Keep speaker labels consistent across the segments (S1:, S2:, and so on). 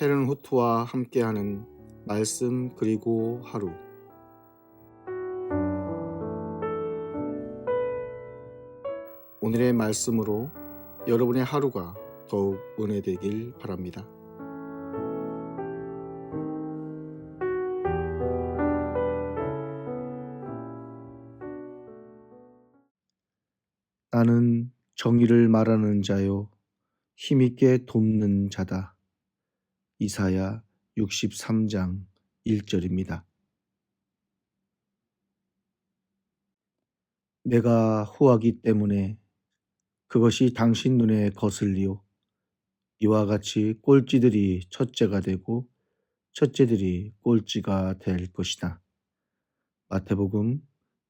S1: 헤른 후트와 함께하는 말씀 그리고 하루 오늘의 말씀으로 여러분의 하루가 더욱 은혜되길 바랍니다. 나는 정의를 말하는 자요 힘있게 돕는 자다. 이사야 63장 1절입니다. 내가 후하기 때문에 그것이 당신 눈에 거슬리오. 이와 같이 꼴찌들이 첫째가 되고 첫째들이 꼴찌가 될 것이다. 마태복음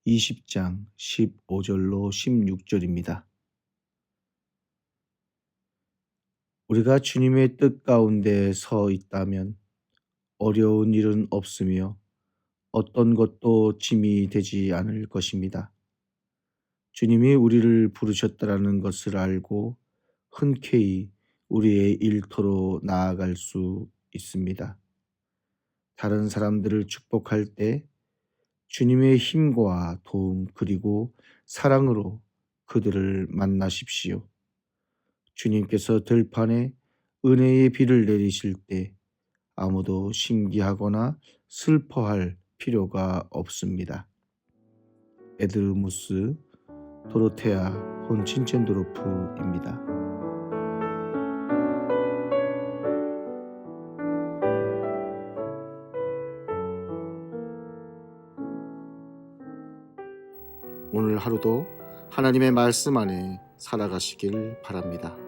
S1: 20장 15절로 16절입니다. 우리가 주님의 뜻 가운데 서 있다면 어려운 일은 없으며 어떤 것도 짐이 되지 않을 것입니다. 주님이 우리를 부르셨다라는 것을 알고 흔쾌히 우리의 일터로 나아갈 수 있습니다. 다른 사람들을 축복할 때 주님의 힘과 도움 그리고 사랑으로 그들을 만나십시오. 주님께서 들판에 은혜의 비를 내리실 때 아무도 신기하거나 슬퍼할 필요가 없습니다. 에드무스 도로테아 혼친첸도로프입니다. 오늘 하루도 하나님의 말씀 안에 살아가시길 바랍니다.